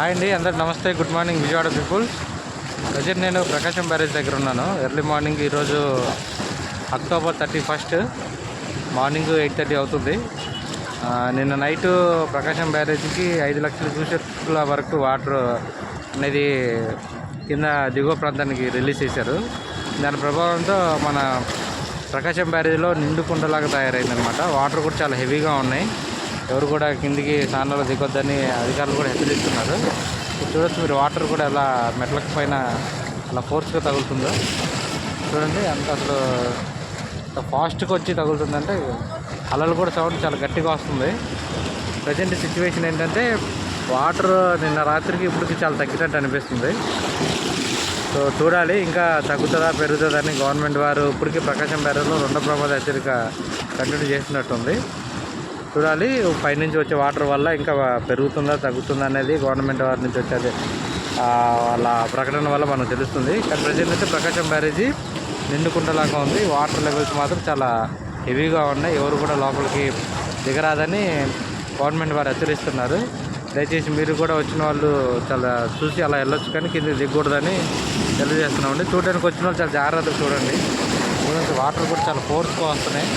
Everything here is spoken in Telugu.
హాయ్ అండి అందరు నమస్తే. Good morning Vijayawada people. Present నేను ప్రకాశం బ్యారేజ్ దగ్గర ఉన్నాను. ఎర్లీ మార్నింగ్ ఈరోజు October thirty first. Morning eight thirty అవుతుంది. నిన్న నైట్ ప్రకాశం బ్యారేజ్కి ఐదు లక్షల క్యూసెక్ల వరకు వాటర్ అనేది కింద దిగువ ప్రాంతానికి రిలీజ్ చేశారు. దాని ప్రభావంతో మన ప్రకాశం బ్యారేజ్లో నిండు కుండలాగా తయారైందనమాట వాటర్ కూడా చాలా హెవీగా ఉన్నాయి. ఎవరు కూడా కిందికి స్నానాలు దిగొద్దని అధికారులు కూడా హెచ్చరిస్తున్నారు. చూడొచ్చు మీరు వాటర్ కూడా ఎలా మెట్లకు పైన అలా ఫోర్స్గా తగులుతుందో. చూడండి అంత అసలు ఫాస్ట్గా వచ్చి తగులుతుందంటే అలలు కూడా సౌండ్ చాలా గట్టిగా వస్తుంది. ప్రజెంట్ సిచ్యువేషన్ ఏంటంటే వాటర్ నిన్న రాత్రికి ఇప్పటికి చాలా తగ్గినట్టు అనిపిస్తుంది. సో చూడాలి ఇంకా తగ్గుతుందా పెరుగుతుందని గవర్నమెంట్ వారు ఇప్పటికీ ప్రకాశం బ్యారేజ్లో రెండో ప్రమాద హెచ్చరిక కంటిన్యూ చేసినట్టుంది. చూడాలి. పైనుంచి వచ్చే వాటర్ వల్ల ఇంకా పెరుగుతుందా తగ్గుతుందా అనేది గవర్నమెంట్ వారి నుంచి వచ్చేది వాళ్ళ ప్రకటన వల్ల మనకు తెలుస్తుంది. కానీ ప్రజెంట్ అయితే ప్రకాశం బ్యారేజీ నిండుకుంటలాగా ఉంది. వాటర్ లెవెల్స్ మాత్రం చాలా హెవీగా ఉన్నాయి. ఎవరు కూడా లోపలికి దిగరాదని గవర్నమెంట్ వారు హెచ్చరిస్తున్నారు. దయచేసి మీరు కూడా వచ్చిన వాళ్ళు చాలా చూసి అలా వెళ్ళొచ్చు కానీ కింద దిగకూడదని తెలియజేస్తున్నామండి. చూడడానికి వచ్చిన వాళ్ళు చాలా జాగ్రత్తగా చూడండి. చూడండి వాటర్ కూడా చాలా ఫోర్స్గా వస్తున్నాయి.